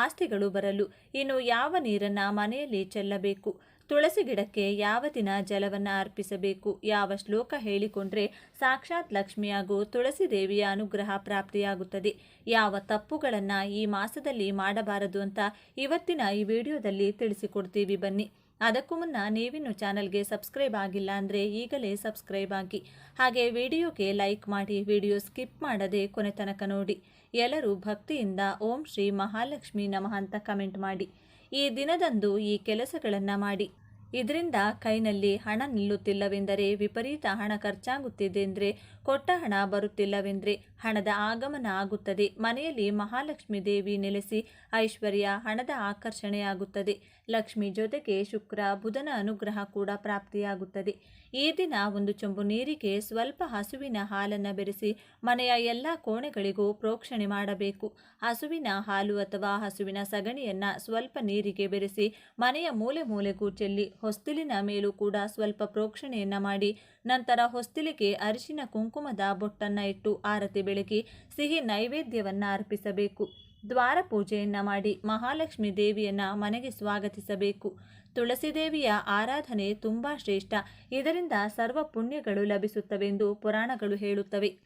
ಆಸ್ತಿಗಳು ಬರಲು ಇನ್ನು ಯಾವ ನೀರನ್ನು ಮನೆಯಲ್ಲಿ ಚೆಲ್ಲಬೇಕು? ತುಳಸಿ ಗಿಡಕ್ಕೆ ಯಾವ ದಿನ ಜಲವನ್ನು ಅರ್ಪಿಸಬೇಕು? ಯಾವ ಶ್ಲೋಕ ಹೇಳಿಕೊಂಡ್ರೆ ಸಾಕ್ಷಾತ್ ಲಕ್ಷ್ಮಿ ಹಾಗೂ ತುಳಸಿ ದೇವಿಯ ಅನುಗ್ರಹ ಪ್ರಾಪ್ತಿಯಾಗುತ್ತದೆ. ಯಾವ ತಪ್ಪುಗಳನ್ನು ಈ ಮಾಸದಲ್ಲಿ ಮಾಡಬಾರದು ಅಂತ ಇವತ್ತಿನ ಈ ವಿಡಿಯೋದಲ್ಲಿ ತಿಳಿಸಿಕೊಡ್ತೀವಿ ಬನ್ನಿ. ಅದಕ್ಕೂ ಮುನ್ನ ನೀವಿನ್ನು ಚಾನಲ್ಗೆ ಸಬ್ಸ್ಕ್ರೈಬ್ ಆಗಿಲ್ಲ ಅಂದರೆ ಈಗಲೇ ಸಬ್ಸ್ಕ್ರೈಬ್ ಆಗಿ. ಹಾಗೆ ವಿಡಿಯೋಗೆ ಲೈಕ್ ಮಾಡಿ ವಿಡಿಯೋ ಸ್ಕಿಪ್ ಮಾಡದೆ ಕೊನೆ ತನಕ ನೋಡಿ. ಎಲ್ಲರೂ ಭಕ್ತಿಯಿಂದ ಓಂ ಶ್ರೀ ಮಹಾಲಕ್ಷ್ಮಿ ನಮಃ ಅಂತ ಕಮೆಂಟ್ ಮಾಡಿ. ಈ ದಿನದಂದು ಈ ಕೆಲಸಗಳನ್ನು ಮಾಡಿ. ಇದರಿಂದ ಕೈನಲ್ಲಿ ಹಣ ನಿಲ್ಲುತ್ತಿಲ್ಲವೆಂದರೆ ವಿಪರೀತ ಹಣ ಖರ್ಚಾಗುತ್ತಿದೆ ಅಂದರೆ ಕೊಟ್ಟ ಹಣ ಬರುತ್ತಿಲ್ಲವೆಂದರೆ ಹಣದ ಆಗಮನ ಆಗುತ್ತದೆ. ಮನೆಯಲ್ಲಿ ಮಹಾಲಕ್ಷ್ಮಿ ದೇವಿ ನೆಲೆಸಿ ಐಶ್ವರ್ಯ ಹಣದ ಆಕರ್ಷಣೆಯಾಗುತ್ತದೆ. ಲಕ್ಷ್ಮಿ ಜೊತೆಗೆ ಶುಕ್ರ, ಬುಧನ ಅನುಗ್ರಹ ಕೂಡ ಪ್ರಾಪ್ತಿಯಾಗುತ್ತದೆ. ಈ ದಿನ ಒಂದು ಚೊಂಬು ನೀರಿಗೆ ಸ್ವಲ್ಪ ಹಸುವಿನ ಹಾಲನ್ನು ಬೆರೆಸಿ ಮನೆಯ ಎಲ್ಲ ಕೋಣೆಗಳಿಗೂ ಪ್ರೋಕ್ಷಣೆ ಮಾಡಬೇಕು. ಹಸುವಿನ ಹಾಲು ಅಥವಾ ಹಸುವಿನ ಸಗಣಿಯನ್ನು ಸ್ವಲ್ಪ ನೀರಿಗೆ ಬೆರೆಸಿ ಮನೆಯ ಮೂಲೆ ಮೂಲೆಗೂ ಚೆಲ್ಲಿ, ಹೊಸ್ತಿಲಿನ ಮೇಲೂ ಕೂಡ ಸ್ವಲ್ಪ ಪ್ರೋಕ್ಷಣೆಯನ್ನು ಮಾಡಿ ನಂತರ ಹೊಸ್ತಿಲಿಗೆ ಅರಿಶಿನ ಕುಂಕುಮದ ಬೊಟ್ಟನ್ನು ಇಟ್ಟು ಆರತಿ ಬೆಳಗಿ ಸಿಹಿ ನೈವೇದ್ಯವನ್ನು ಅರ್ಪಿಸಬೇಕು. ದ್ವಾರ ಪೂಜೆಯನ್ನ ಮಾಡಿ ಮಹಾಲಕ್ಷ್ಮಿ ದೇವಿಯನ್ನ ಮನೆಗೆ ಸ್ವಾಗತಿಸಬೇಕು. ತುಳಸಿ ದೇವಿಯ ಆರಾಧನೆ ತುಂಬಾ ಶ್ರೇಷ್ಠ. ಇದರಿಂದ ಸರ್ವ ಪುಣ್ಯಗಳು ಲಭಿಸುತ್ತವೆಂದು ಪುರಾಣಗಳು ಹೇಳುತ್ತವೆ.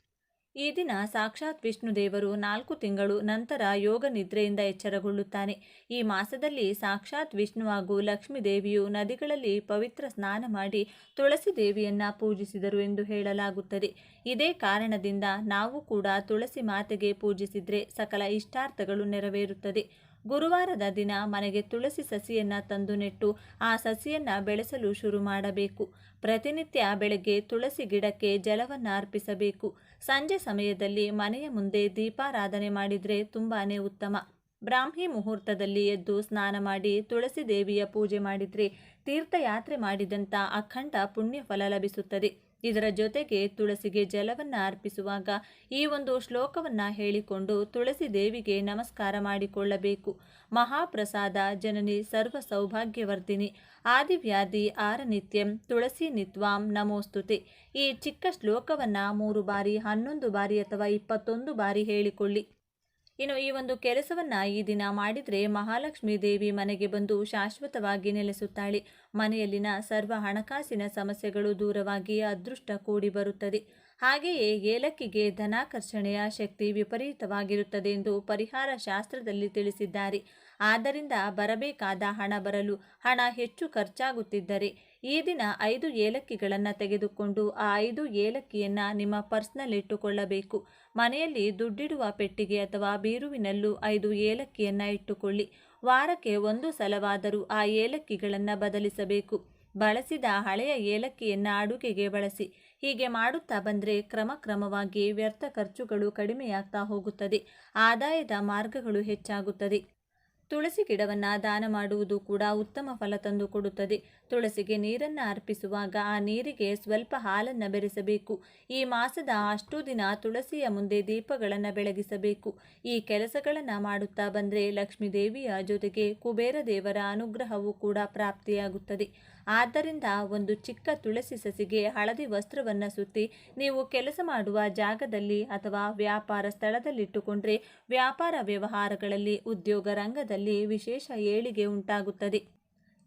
ಈ ದಿನ ಸಾಕ್ಷಾತ್ ವಿಷ್ಣು ದೇವರು ನಾಲ್ಕು ತಿಂಗಳು ನಂತರ ಯೋಗ ನಿದ್ರೆಯಿಂದ ಎಚ್ಚರಗೊಳ್ಳುತ್ತಾನೆ. ಈ ಮಾಸದಲ್ಲಿ ಸಾಕ್ಷಾತ್ ವಿಷ್ಣು ಹಾಗೂ ಲಕ್ಷ್ಮೀ ದೇವಿಯು ನದಿಗಳಲ್ಲಿ ಪವಿತ್ರ ಸ್ನಾನ ಮಾಡಿ ತುಳಸಿ ದೇವಿಯನ್ನ ಪೂಜಿಸಿದರು ಎಂದು ಹೇಳಲಾಗುತ್ತದೆ. ಇದೇ ಕಾರಣದಿಂದ ನಾವು ಕೂಡ ತುಳಸಿ ಮಾತೆಗೆ ಪೂಜಿಸಿದ್ರೆ ಸಕಲ ಇಷ್ಟಾರ್ಥಗಳು ನೆರವೇರುತ್ತದೆ. ಗುರುವಾರದ ದಿನ ಮನೆಗೆ ತುಳಸಿ ಸಸಿಯನ್ನ ತಂದು ನೆಟ್ಟು ಆ ಸಸಿಯನ್ನ ಬೆಳೆಸಲು ಶುರು ಮಾಡಬೇಕು. ಪ್ರತಿನಿತ್ಯ ಬೆಳಗ್ಗೆ ತುಳಸಿ ಗಿಡಕ್ಕೆ ಜಲವನ್ನು ಅರ್ಪಿಸಬೇಕು. ಸಂಜೆ ಸಮಯದಲ್ಲಿ ಮನೆಯ ಮುಂದೆ ದೀಪಾರಾಧನೆ ಮಾಡಿದರೆ ತುಂಬಾ ಉತ್ತಮ. ಬ್ರಾಹ್ಮಿ ಮುಹೂರ್ತದಲ್ಲಿ ಎದ್ದು ಸ್ನಾನ ಮಾಡಿ ತುಳಸಿ ದೇವಿಯ ಪೂಜೆ ಮಾಡಿದರೆ ತೀರ್ಥಯಾತ್ರೆ ಮಾಡಿದಂಥ ಅಖಂಡ ಪುಣ್ಯ ಫಲ ಲಭಿಸುತ್ತದೆ. ಇದರ ಜೊತೆಗೆ ತುಳಸಿಗೆ ಜಲವನ್ನು ಅರ್ಪಿಸುವಾಗ ಈ ಒಂದು ಶ್ಲೋಕವನ್ನು ಹೇಳಿಕೊಂಡು ತುಳಸಿ ದೇವಿಗೆ ನಮಸ್ಕಾರ ಮಾಡಿಕೊಳ್ಳಬೇಕು. ಮಹಾಪ್ರಸಾದ, ಜನನಿ ಸರ್ವ ಸೌಭಾಗ್ಯವರ್ಧಿನಿ. ಆದಿವ್ಯಾಧಿ ಆರನಿತ್ಯಂ ತುಳಸಿ ನಿತ್ವಾಂ ನಮೋಸ್ತುತೆ. ಈ ಚಿಕ್ಕ ಶ್ಲೋಕವನ್ನು ಮೂರು ಬಾರಿ, ಹನ್ನೊಂದು ಬಾರಿ ಅಥವಾ ಇಪ್ಪತ್ತೊಂದು ಬಾರಿ ಹೇಳಿಕೊಳ್ಳಿ. ಇನ್ನು ಈ ಒಂದು ಕೆಲಸವನ್ನ ಈ ದಿನ ಮಾಡಿದರೆ ಮಹಾಲಕ್ಷ್ಮೀ ದೇವಿ ಮನೆಗೆ ಬಂದು ಶಾಶ್ವತವಾಗಿ ನೆಲೆಸುತ್ತಾಳೆ. ಮನೆಯಲ್ಲಿನ ಸರ್ವ ಹಣಕಾಸಿನ ಸಮಸ್ಯೆಗಳು ದೂರವಾಗಿ ಅದೃಷ್ಟ ಕೂಡಿ ಬರುತ್ತದೆ. ಹಾಗೆಯೇ ಏಲಕ್ಕಿಗೆ ಧನಾಕರ್ಷಣೆಯ ಶಕ್ತಿ ವಿಪರೀತವಾಗಿರುತ್ತದೆ ಎಂದು ಪರಿಹಾರ ಶಾಸ್ತ್ರದಲ್ಲಿ ತಿಳಿಸಿದ್ದಾರೆ. ಆದ್ದರಿಂದ ಬರಬೇಕಾದ ಹಣ ಬರಲು ಹಣ ಹೆಚ್ಚು ಖರ್ಚಾಗುತ್ತಿದ್ದರೆ ಈ ದಿನ ಐದು ಏಲಕ್ಕಿಗಳನ್ನು ತೆಗೆದುಕೊಂಡು ಆ ಐದು ಏಲಕ್ಕಿಯನ್ನು ನಿಮ್ಮ ಪರ್ಸ್ನಲ್ಲಿ ಇಟ್ಟುಕೊಳ್ಳಬೇಕು. ಮನೆಯಲ್ಲಿ ದುಡ್ಡಿಡುವ ಪೆಟ್ಟಿಗೆ ಅಥವಾ ಬೀರುವಿನಲ್ಲೂ ಐದು ಏಲಕ್ಕಿಯನ್ನು ಇಟ್ಟುಕೊಳ್ಳಿ. ವಾರಕ್ಕೆ ಒಂದು ಸಲವಾದರೂ ಆ ಏಲಕ್ಕಿಗಳನ್ನು ಬದಲಿಸಬೇಕು. ಬಳಸಿದ ಹಳೆಯ ಏಲಕ್ಕಿಯನ್ನು ಅಡುಗೆಗೆ ಬಳಸಿ. ಹೀಗೆ ಮಾಡುತ್ತಾ ಬಂದರೆ ಕ್ರಮಕ್ರಮವಾಗಿ ವ್ಯರ್ಥ ಖರ್ಚುಗಳು ಕಡಿಮೆಯಾಗ್ತಾ ಹೋಗುತ್ತದೆ. ಆದಾಯದ ಮಾರ್ಗಗಳು ಹೆಚ್ಚಾಗುತ್ತದೆ. ತುಳಸಿ ಗಿಡವನ್ನು ದಾನ ಮಾಡುವುದು ಕೂಡ ಉತ್ತಮ ಫಲ ತಂದು ಕೊಡುತ್ತದೆ. ತುಳಸಿಗೆ ನೀರನ್ನು ಅರ್ಪಿಸುವಾಗ ಆ ನೀರಿಗೆ ಸ್ವಲ್ಪ ಹಾಲನ್ನು ಬೆರೆಸಬೇಕು. ಈ ಮಾಸದ ಅಷ್ಟು ದಿನ ತುಳಸಿಯ ಮುಂದೆ ದೀಪಗಳನ್ನು ಬೆಳಗಿಸಬೇಕು. ಈ ಕೆಲಸಗಳನ್ನು ಮಾಡುತ್ತಾ ಬಂದರೆ ಲಕ್ಷ್ಮೀದೇವಿಯ ಜೊತೆಗೆ ಕುಬೇರ ದೇವರ ಅನುಗ್ರಹವೂ ಕೂಡ ಪ್ರಾಪ್ತಿಯಾಗುತ್ತದೆ. ಆದ್ದರಿಂದ ಒಂದು ಚಿಕ್ಕ ತುಳಸಿ ಸಸಿಗೆ ಹಳದಿ ವಸ್ತ್ರವನ್ನು ಸುತ್ತಿ ನೀವು ಕೆಲಸ ಮಾಡುವ ಜಾಗದಲ್ಲಿ ಅಥವಾ ವ್ಯಾಪಾರ ಸ್ಥಳದಲ್ಲಿಟ್ಟುಕೊಂಡ್ರೆ ವ್ಯಾಪಾರ ವ್ಯವಹಾರಗಳಲ್ಲಿ ಉದ್ಯೋಗ ರಂಗದಲ್ಲಿ ವಿಶೇಷ ಏಳಿಗೆ ಉಂಟಾಗುತ್ತದೆ.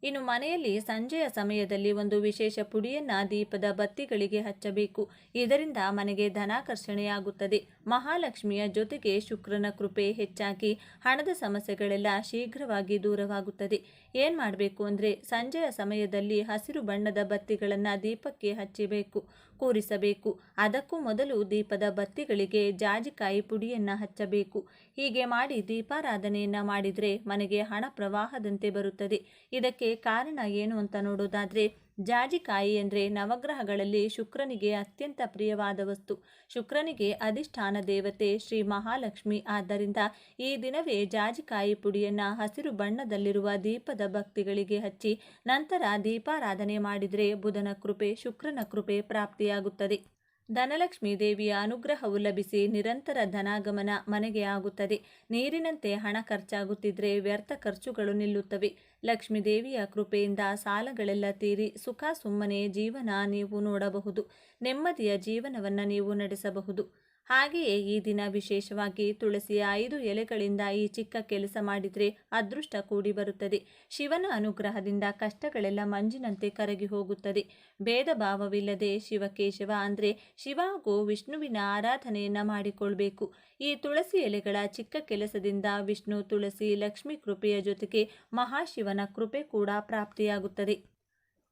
ಇನ್ನು ಮನೆಯಲ್ಲಿ ಸಂಜೆಯ ಸಮಯದಲ್ಲಿ ಒಂದು ವಿಶೇಷ ಪುಡಿಯನ್ನ ದೀಪದ ಬತ್ತಿಗಳಿಗೆ ಹಚ್ಚಬೇಕು. ಇದರಿಂದ ಮನೆಗೆ ಧನಾಕರ್ಷಣೆಯಾಗುತ್ತದೆ. ಮಹಾಲಕ್ಷ್ಮಿಯ ಜೊತೆಗೆ ಶುಕ್ರನ ಕೃಪೆ ಹೆಚ್ಚಾಗಿ ಹಣದ ಸಮಸ್ಯೆಗಳೆಲ್ಲ ಶೀಘ್ರವಾಗಿ ದೂರವಾಗುತ್ತದೆ. ಏನು ಮಾಡಬೇಕು ಅಂದರೆ ಸಂಜೆಯ ಸಮಯದಲ್ಲಿ ಹಸಿರು ಬಣ್ಣದ ಬತ್ತಿಗಳನ್ನು ದೀಪಕ್ಕೆ ಹಚ್ಚಬೇಕು, ಕೂರಿಸಬೇಕು. ಅದಕ್ಕೂ ಮೊದಲು ದೀಪದ ಬತ್ತಿಗಳಿಗೆ ಜಾಜಿಕಾಯಿ ಪುಡಿಯನ್ನು ಹಚ್ಚಬೇಕು. ಹೀಗೆ ಮಾಡಿ ದೀಪಾರಾಧನೆಯನ್ನು ಮಾಡಿದರೆ ಮನೆಗೆ ಹಣ ಪ್ರವಾಹದಂತೆ ಬರುತ್ತದೆ. ಇದಕ್ಕೆ ಕಾರಣ ಏನು ಅಂತ ನೋಡೋದಾದರೆ ಜಾಜಿಕಾಯಿ ಎಂದರೆ ನವಗ್ರಹಗಳಲ್ಲಿ ಶುಕ್ರನಿಗೆ ಅತ್ಯಂತ ಪ್ರಿಯವಾದ ವಸ್ತು. ಶುಕ್ರನಿಗೆ ಅಧಿಷ್ಠಾನ ದೇವತೆ ಶ್ರೀ ಮಹಾಲಕ್ಷ್ಮಿ. ಆದ್ದರಿಂದ ಈ ದಿನವೇ ಜಾಜಿಕಾಯಿ ಪುಡಿಯನ್ನು ಹಸಿರು ಬಣ್ಣದಲ್ಲಿರುವ ದೀಪದ ಭಕ್ತಿಗಳಿಗೆ ಹಚ್ಚಿ ನಂತರ ದೀಪಾರಾಧನೆ ಮಾಡಿದರೆ ಬುಧನ ಕೃಪೆ ಶುಕ್ರನ ಕೃಪೆ ಪ್ರಾಪ್ತಿಯಾಗುತ್ತದೆ. ಧನಲಕ್ಷ್ಮೀ ದೇವಿಯ ಅನುಗ್ರಹವು ಲಭಿಸಿ ನಿರಂತರ ಧನಾಗಮನ ಮನೆಗೆ ಆಗುತ್ತದೆ. ನೀರಿನಂತೆ ಹಣ ಖರ್ಚಾಗುತ್ತಿದ್ರೆ ವ್ಯರ್ಥ ಖರ್ಚುಗಳು ನಿಲ್ಲುತ್ತವೆ. ಲಕ್ಷ್ಮೀ ದೇವಿಯ ಕೃಪೆಯಿಂದ ಸಾಲಗಳೆಲ್ಲ ತೀರಿ ಸುಖ ಸುಮ್ಮನೆ ಜೀವನ ನೀವು ನೋಡಬಹುದು. ನೆಮ್ಮದಿಯ ಜೀವನವನ್ನು ನೀವು ನಡೆಸಬಹುದು. ಹಾಗೆಯೇ ಈ ದಿನ ವಿಶೇಷವಾಗಿ ತುಳಸಿಯ ಐದು ಎಲೆಗಳಿಂದ ಈ ಚಿಕ್ಕ ಕೆಲಸ ಮಾಡಿದರೆ ಅದೃಷ್ಟ ಕೂಡಿ ಬರುತ್ತದೆ. ಶಿವನ ಅನುಗ್ರಹದಿಂದ ಕಷ್ಟಗಳೆಲ್ಲ ಮಂಜಿನಂತೆ ಕರಗಿ ಹೋಗುತ್ತದೆ. ಭೇದ ಭಾವವಿಲ್ಲದೆ ಶಿವಕೇಶವ ಅಂದರೆ ಶಿವ ಹಾಗೂ ವಿಷ್ಣುವಿನ ಆರಾಧನೆಯನ್ನು ಮಾಡಿಕೊಳ್ಬೇಕು. ಈ ತುಳಸಿ ಎಲೆಗಳ ಚಿಕ್ಕ ಕೆಲಸದಿಂದ ವಿಷ್ಣು, ತುಳಸಿ, ಲಕ್ಷ್ಮೀ ಕೃಪೆಯ ಜೊತೆಗೆ ಮಹಾಶಿವನ ಕೃಪೆ ಕೂಡ ಪ್ರಾಪ್ತಿಯಾಗುತ್ತದೆ.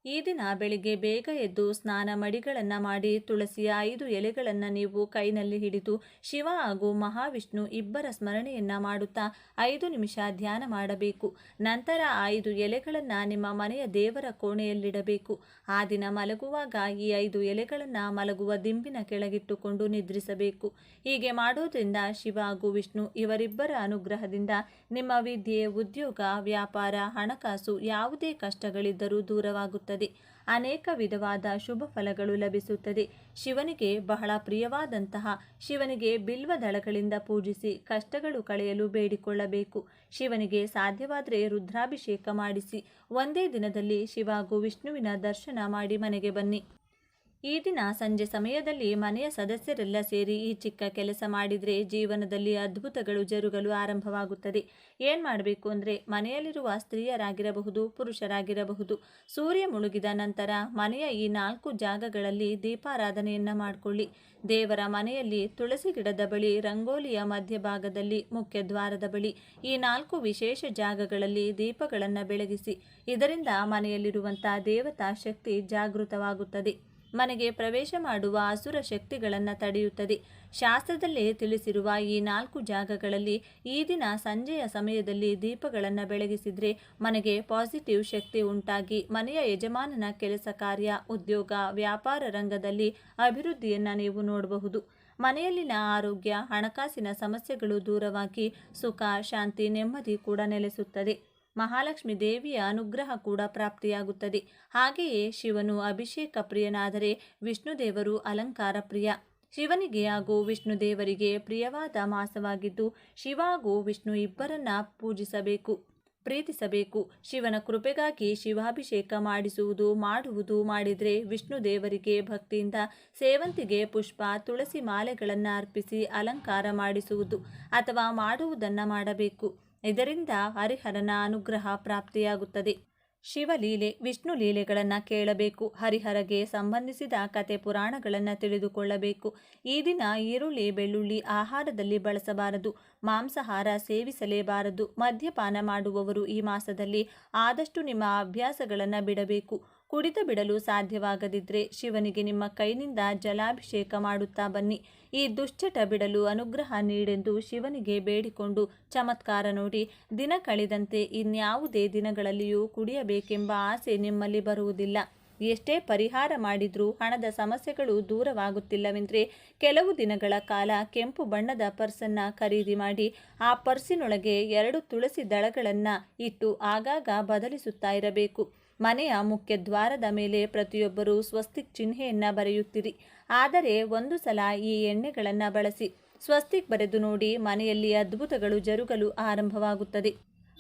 ಈ ದಿನ ಬೆಳಿಗ್ಗೆ ಬೇಗ ಎದ್ದು ಸ್ನಾನ ಮಡಿಗಳನ್ನು ಮಾಡಿ ತುಳಸಿಯ ಐದು ಎಲೆಗಳನ್ನು ನೀವು ಕೈನಲ್ಲಿ ಹಿಡಿದು ಶಿವ ಹಾಗೂ ಮಹಾವಿಷ್ಣು ಇಬ್ಬರ ಸ್ಮರಣೆಯನ್ನ ಮಾಡುತ್ತಾ ಐದು ನಿಮಿಷ ಧ್ಯಾನ ಮಾಡಬೇಕು. ನಂತರ ಐದು ಎಲೆಗಳನ್ನು ನಿಮ್ಮ ಮನೆಯ ದೇವರ ಕೋಣೆಯಲ್ಲಿಡಬೇಕು. ಆ ದಿನ ಮಲಗುವಾಗ ಈ ಐದು ಎಲೆಗಳನ್ನು ಮಲಗುವ ದಿಂಬಿನ ಕೆಳಗಿಟ್ಟುಕೊಂಡು ನಿದ್ರಿಸಬೇಕು. ಹೀಗೆ ಮಾಡೋದ್ರಿಂದ ಶಿವ ಹಾಗೂ ವಿಷ್ಣು ಇವರಿಬ್ಬರ ಅನುಗ್ರಹದಿಂದ ನಿಮ್ಮ ವಿದ್ಯೆ, ಉದ್ಯೋಗ, ವ್ಯಾಪಾರ, ಹಣಕಾಸು ಯಾವುದೇ ಕಷ್ಟಗಳಿದ್ದರೂ ದೂರವಾಗುತ್ತದೆ ಅನೇಕ ವಿಧವಾದ ಶುಭ ಫಲಗಳು ಲಭಿಸುತ್ತದೆ. ಶಿವನಿಗೆ ಬಹಳ ಪ್ರಿಯವಾದಂತಹ, ಶಿವನಿಗೆ ಬಿಲ್ವ ದಳಗಳಿಂದ ಪೂಜಿಸಿ ಕಷ್ಟಗಳು ಕಳೆಯಲು ಬೇಡಿಕೊಳ್ಳಬೇಕು. ಶಿವನಿಗೆ ಸಾಧ್ಯವಾದರೆ ರುದ್ರಾಭಿಷೇಕ ಮಾಡಿಸಿ. ಒಂದೇ ದಿನದಲ್ಲಿ ಶಿವ ಹಾಗೂ ವಿಷ್ಣುವಿನ ದರ್ಶನ ಮಾಡಿ ಮನೆಗೆ ಬನ್ನಿ. ಈ ದಿನ ಸಂಜೆ ಸಮಯದಲ್ಲಿ ಮನೆಯ ಸದಸ್ಯರೆಲ್ಲ ಸೇರಿ ಈ ಚಿಕ್ಕ ಕೆಲಸ ಮಾಡಿದರೆ ಜೀವನದಲ್ಲಿ ಅದ್ಭುತಗಳು ಜರುಗಲು ಆರಂಭವಾಗುತ್ತದೆ. ಏನು ಮಾಡಬೇಕು ಅಂದರೆ ಮನೆಯಲ್ಲಿರುವ ಸ್ತ್ರೀಯರಾಗಿರಬಹುದು, ಪುರುಷರಾಗಿರಬಹುದು. ಸೂರ್ಯ ಮುಳುಗಿದ ನಂತರ ಮನೆಯ ಈ ನಾಲ್ಕು ಜಾಗಗಳಲ್ಲಿ ದೀಪಾರಾಧನೆಯನ್ನು ಮಾಡಿಕೊಳ್ಳಿ. ದೇವರ ಮನೆಯಲ್ಲಿ ತುಳಸಿ ಗಿಡದ ಬಳಿ, ರಂಗೋಲಿಯ ಮಧ್ಯಭಾಗದಲ್ಲಿ ಮುಖ್ಯ ದ್ವಾರದ ಬಳಿ ಈ ನಾಲ್ಕು ವಿಶೇಷ ಜಾಗಗಳಲ್ಲಿ ದೀಪಗಳನ್ನು ಬೆಳಗಿಸಿ. ಇದರಿಂದ ಮನೆಯಲ್ಲಿರುವಂಥ ದೇವತಾ ಶಕ್ತಿ ಜಾಗೃತವಾಗುತ್ತದೆ. ಮನೆಗೆ ಪ್ರವೇಶ ಮಾಡುವ ಅಸುರ ಶಕ್ತಿಗಳನ್ನು ತಡೆಯುತ್ತದೆ. ಶಾಸ್ತ್ರದಲ್ಲೇ ತಿಳಿಸಿರುವ ಈ ನಾಲ್ಕು ಜಾಗಗಳಲ್ಲಿ ಈ ದಿನ ಸಂಜೆಯ ಸಮಯದಲ್ಲಿ ದೀಪಗಳನ್ನು ಬೆಳಗಿಸಿದರೆ ಮನೆಗೆ ಪಾಸಿಟಿವ್ ಶಕ್ತಿ ಉಂಟಾಗಿ ಮನೆಯ ಯಜಮಾನನ ಕೆಲಸ ಕಾರ್ಯ, ಉದ್ಯೋಗ, ವ್ಯಾಪಾರ ರಂಗದಲ್ಲಿ ಅಭಿವೃದ್ಧಿಯನ್ನು ನೀವು ನೋಡಬಹುದು. ಮನೆಯಲ್ಲಿನ ಆರೋಗ್ಯ, ಹಣಕಾಸಿನ ಸಮಸ್ಯೆಗಳು ದೂರವಾಗಿ ಸುಖ, ಶಾಂತಿ, ನೆಮ್ಮದಿ ಕೂಡ ನೆಲೆಸುತ್ತದೆ. ಮಹಾಲಕ್ಷ್ಮಿ ದೇವಿಯ ಅನುಗ್ರಹ ಕೂಡ ಪ್ರಾಪ್ತಿಯಾಗುತ್ತದೆ. ಹಾಗೆಯೇ ಶಿವನು ಅಭಿಷೇಕ ಪ್ರಿಯನಾದರೆ ವಿಷ್ಣು ದೇವರು ಅಲಂಕಾರ ಪ್ರಿಯ. ಶಿವನಿಗೆ ಹಾಗೂ ವಿಷ್ಣು ದೇವರಿಗೆ ಪ್ರಿಯವಾದ ಮಾಸವಾಗಿದ್ದು ಶಿವ ಹಾಗೂ ವಿಷ್ಣು ಇಬ್ಬರನ್ನ ಪೂಜಿಸಬೇಕು, ಪ್ರೀತಿಸಬೇಕು. ಶಿವನ ಕೃಪೆಗಾಗಿ ಶಿವಾಭಿಷೇಕ ಮಾಡಿಸುವುದು, ಮಾಡುವುದು ಮಾಡಿದರೆ ವಿಷ್ಣು ದೇವರಿಗೆ ಭಕ್ತಿಯಿಂದ ಸೇವಂತಿಗೆ ಪುಷ್ಪ, ತುಳಸಿ ಮಾಲೆಗಳನ್ನು ಅರ್ಪಿಸಿ ಅಲಂಕಾರ ಮಾಡಿಸುವುದು ಅಥವಾ ಮಾಡುವುದನ್ನು ಮಾಡಬೇಕು. ಇದರಿಂದ ಹರಿಹರನ ಅನುಗ್ರಹ ಪ್ರಾಪ್ತಿಯಾಗುತ್ತದೆ. ಶಿವಲೀಲೆ, ವಿಷ್ಣು ಲೀಲೆಗಳನ್ನು ಕೇಳಬೇಕು. ಹರಿಹರಗೆ ಸಂಬಂಧಿಸಿದ ಕತೆ ಪುರಾಣಗಳನ್ನು ತಿಳಿದುಕೊಳ್ಳಬೇಕು. ಈ ದಿನ ಈರುಳ್ಳಿ, ಬೆಳ್ಳುಳ್ಳಿ ಆಹಾರದಲ್ಲಿ ಬಳಸಬಾರದು. ಮಾಂಸಾಹಾರ ಸೇವಿಸಲೇಬಾರದು. ಮದ್ಯಪಾನ ಮಾಡುವವರು ಈ ಮಾಸದಲ್ಲಿ ಆದಷ್ಟು ನಿಮ್ಮ ಅಭ್ಯಾಸಗಳನ್ನು ಬಿಡಬೇಕು. ಕುಡಿತ ಬಿಡಲು ಸಾಧ್ಯವಾಗದಿದ್ದರೆ ಶಿವನಿಗೆ ನಿಮ್ಮ ಕೈನಿಂದ ಜಲಾಭಿಷೇಕ ಮಾಡುತ್ತಾ ಬನ್ನಿ. ಈ ದುಶ್ಚಟ ಬಿಡಲು ಅನುಗ್ರಹ ನೀಡೆಂದು ಶಿವನಿಗೆ ಬೇಡಿಕೊಂಡು ಚಮತ್ಕಾರ ನೋಡಿ, ದಿನ ಕಳೆದಂತೆ ಇನ್ಯಾವುದೇ ದಿನಗಳಲ್ಲಿಯೂ ಕುಡಿಯಬೇಕೆಂಬ ಆಸೆ ನಿಮ್ಮಲ್ಲಿ ಬರುವುದಿಲ್ಲ. ಎಷ್ಟೇ ಪರಿಹಾರ ಮಾಡಿದರೂ ಹಣದ ಸಮಸ್ಯೆಗಳು ದೂರವಾಗುತ್ತಿಲ್ಲವೆಂದರೆ ಕೆಲವು ದಿನಗಳ ಕಾಲ ಕೆಂಪು ಬಣ್ಣದ ಪರ್ಸನ್ನು ಖರೀದಿ ಮಾಡಿ, ಆ ಪರ್ಸಿನೊಳಗೆ ಎರಡು ತುಳಸಿ ದಳಗಳನ್ನು ಇಟ್ಟು ಆಗಾಗ ಬದಲಿಸುತ್ತಾ ಇರಬೇಕು. ಮನೆಯ ಮುಖ್ಯ ದ್ವಾರದ ಮೇಲೆ ಪ್ರತಿಯೊಬ್ಬರೂ ಸ್ವಸ್ತಿಕ್ ಚಿಹ್ನೆಯನ್ನು ಬರೆಯುತ್ತಿರಿ. ಆದರೆ ಒಂದು ಸಲ ಈ ಎಣ್ಣೆಗಳನ್ನು ಬಳಸಿ ಸ್ವಸ್ತಿಕ್ ಬರೆದು ನೋಡಿ ಮನೆಯಲ್ಲಿ ಅದ್ಭುತಗಳು ಜರುಗಲು ಆರಂಭವಾಗುತ್ತದೆ.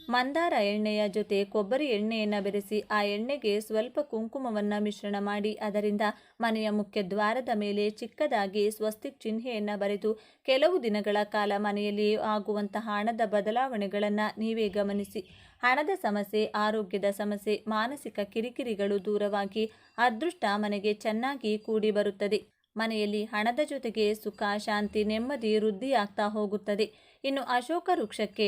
ಮಂದಾರ ಎಣ್ಣೆಯ ಜೊತೆ ಕೊಬ್ಬರಿ ಎಣ್ಣೆಯನ್ನು ಬೆರೆಸಿ ಆ ಎಣ್ಣೆಗೆ ಸ್ವಲ್ಪ ಕುಂಕುಮವನ್ನು ಮಿಶ್ರಣ ಮಾಡಿ ಅದರಿಂದ ಮನೆಯ ಮುಖ್ಯ ದ್ವಾರದ ಮೇಲೆ ಚಿಕ್ಕದಾಗಿ ಸ್ವಸ್ತಿಕ್ ಚಿಹ್ನೆಯನ್ನು ಬರೆದು ಕೆಲವು ದಿನಗಳ ಕಾಲ ಮನೆಯಲ್ಲಿ ಆಗುವಂತಹ ಹಣದ ಬದಲಾವಣೆಗಳನ್ನು ನೀವೇ ಗಮನಿಸಿ. ಹಣದ ಸಮಸ್ಯೆ, ಆರೋಗ್ಯದ ಸಮಸ್ಯೆ, ಮಾನಸಿಕ ಕಿರಿಕಿರಿಗಳು ದೂರವಾಗಿ ಅದೃಷ್ಟ ಮನೆಗೆ ಚೆನ್ನಾಗಿ ಕೂಡಿ ಬರುತ್ತದೆ. ಮನೆಯಲ್ಲಿ ಹಣದ ಜೊತೆಗೆ ಸುಖ, ಶಾಂತಿ, ನೆಮ್ಮದಿ, ವೃದ್ಧಿಯಾಗ್ತಾ ಹೋಗುತ್ತದೆ. ಇನ್ನು ಅಶೋಕ ವೃಕ್ಷಕ್ಕೆ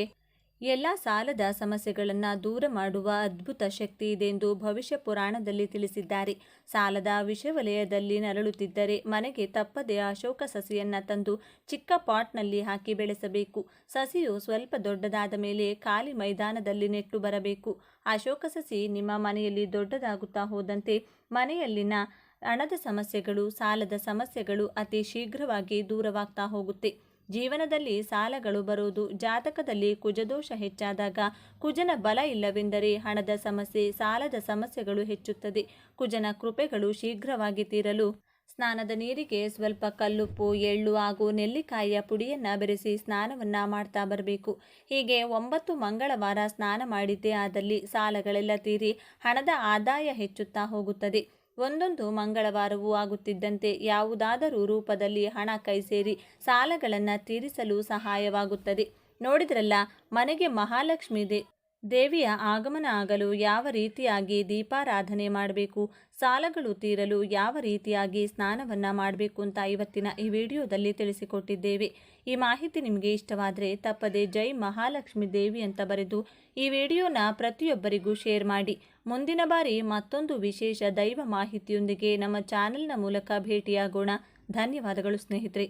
ಎಲ್ಲ ಸಾಲದ ಸಮಸ್ಯೆಗಳನ್ನು ದೂರ ಮಾಡುವ ಅದ್ಭುತ ಶಕ್ತಿ ಇದೆ ಎಂದು ಭವಿಷ್ಯ ಪುರಾಣದಲ್ಲಿ ತಿಳಿಸಿದ್ದಾರೆ. ಸಾಲದ ವಿಷವಲಯದಲ್ಲಿ ನರಳುತ್ತಿದ್ದರೆ ಮನೆಗೆ ತಪ್ಪದೆ ಅಶೋಕ ಸಸಿಯನ್ನು ತಂದು ಚಿಕ್ಕ ಪಾಟ್ನಲ್ಲಿ ಹಾಕಿ ಬೆಳೆಸಬೇಕು. ಸಸಿಯು ಸ್ವಲ್ಪ ದೊಡ್ಡದಾದ ಮೇಲೆ ಖಾಲಿ ಮೈದಾನದಲ್ಲಿ ನೆಟ್ಟು ಬರಬೇಕು. ಅಶೋಕ ಸಸಿ ನಿಮ್ಮ ಮನೆಯಲ್ಲಿ ದೊಡ್ಡದಾಗುತ್ತಾ ಹೋದಂತೆ ಮನೆಯಲ್ಲಿನ ಹಣದ ಸಮಸ್ಯೆಗಳು, ಸಾಲದ ಸಮಸ್ಯೆಗಳು ಅತಿ ಶೀಘ್ರವಾಗಿ ದೂರವಾಗ್ತಾ ಹೋಗುತ್ತೆ. ಜೀವನದಲ್ಲಿ ಸಾಲಗಳು ಬರುವುದು ಜಾತಕದಲ್ಲಿ ಕುಜದೋಷ ಹೆಚ್ಚಾದಾಗ ಕುಜನ ಬಲ ಇಲ್ಲವೆಂದರೆ ಹಣದ ಸಮಸ್ಯೆ, ಸಾಲದ ಸಮಸ್ಯೆಗಳು ಹೆಚ್ಚುತ್ತದೆ. ಕುಜನ ಕೃಪೆಗಳು ಶೀಘ್ರವಾಗಿ ತೀರಲು. ಸ್ನಾನದ ನೀರಿಗೆ ಸ್ವಲ್ಪ ಕಲ್ಲುಪ್ಪು, ಎಳ್ಳು ಹಾಗೂ ನೆಲ್ಲಿಕಾಯಿಯ ಪುಡಿಯನ್ನು ಬೆರೆಸಿ ಸ್ನಾನವನ್ನು ಮಾಡ್ತಾ ಬರಬೇಕು. ಹೀಗೆ ಒಂಬತ್ತು ಮಂಗಳವಾರ ಸ್ನಾನ ಮಾಡಿದ್ದೇ ಆದಲ್ಲಿ ಸಾಲಗಳೆಲ್ಲ ತೀರಿ ಹಣದ ಆದಾಯ ಹೆಚ್ಚುತ್ತಾ ಹೋಗುತ್ತದೆ. ಒಂದೊಂದು ಮಂಗಳವಾರವೂ ಆಗುತ್ತಿದ್ದಂತೆ ಯಾವುದಾದರೂ ರೂಪದಲ್ಲಿ ಹಣ ಕೈ ಸೇರಿ ಸಾಲಗಳನ್ನು ತೀರಿಸಲು ಸಹಾಯವಾಗುತ್ತದೆ. ನೋಡಿದ್ರಲ್ಲ, ಮನೆಗೆ ಮಹಾಲಕ್ಷ್ಮಿ ದೇ ದೇವಿಯ ಆಗಮನ ಆಗಲು ಯಾವ ರೀತಿಯಾಗಿ ದೀಪಾರಾಧನೆ ಮಾಡಬೇಕು? ಸಾಲಗಳು ತೀರಲು ಯಾವ ರೀತಿಯಾಗಿ ಸ್ನಾನವನ್ನು ಮಾಡಬೇಕು ಅಂತ ಇವತ್ತಿನ ಈ ವಿಡಿಯೋದಲ್ಲಿ ತಿಳಿಸಿಕೊಟ್ಟಿದ್ದೇವೆ. ಈ ಮಾಹಿತಿ ನಿಮಗೆ ಇಷ್ಟವಾದರೆ ತಪ್ಪದೆ ಜೈ ಮಹಾಲಕ್ಷ್ಮಿ ದೇವಿ ಅಂತ ಬರೆದು ಈ ವಿಡಿಯೋನ ಪ್ರತಿಯೊಬ್ಬರಿಗೂ ಶೇರ್ ಮಾಡಿ. ಮುಂದಿನ ಬಾರಿ ಮತ್ತೊಂದು ವಿಶೇಷ ದೈವ ಮಾಹಿತಿಯೊಂದಿಗೆ ನಮ್ಮ ಚಾನೆಲ್ನ ಮೂಲಕ ಭೇಟಿಯಾಗೋಣ. ಧನ್ಯವಾದಗಳು ಸ್ನೇಹಿತರೆ.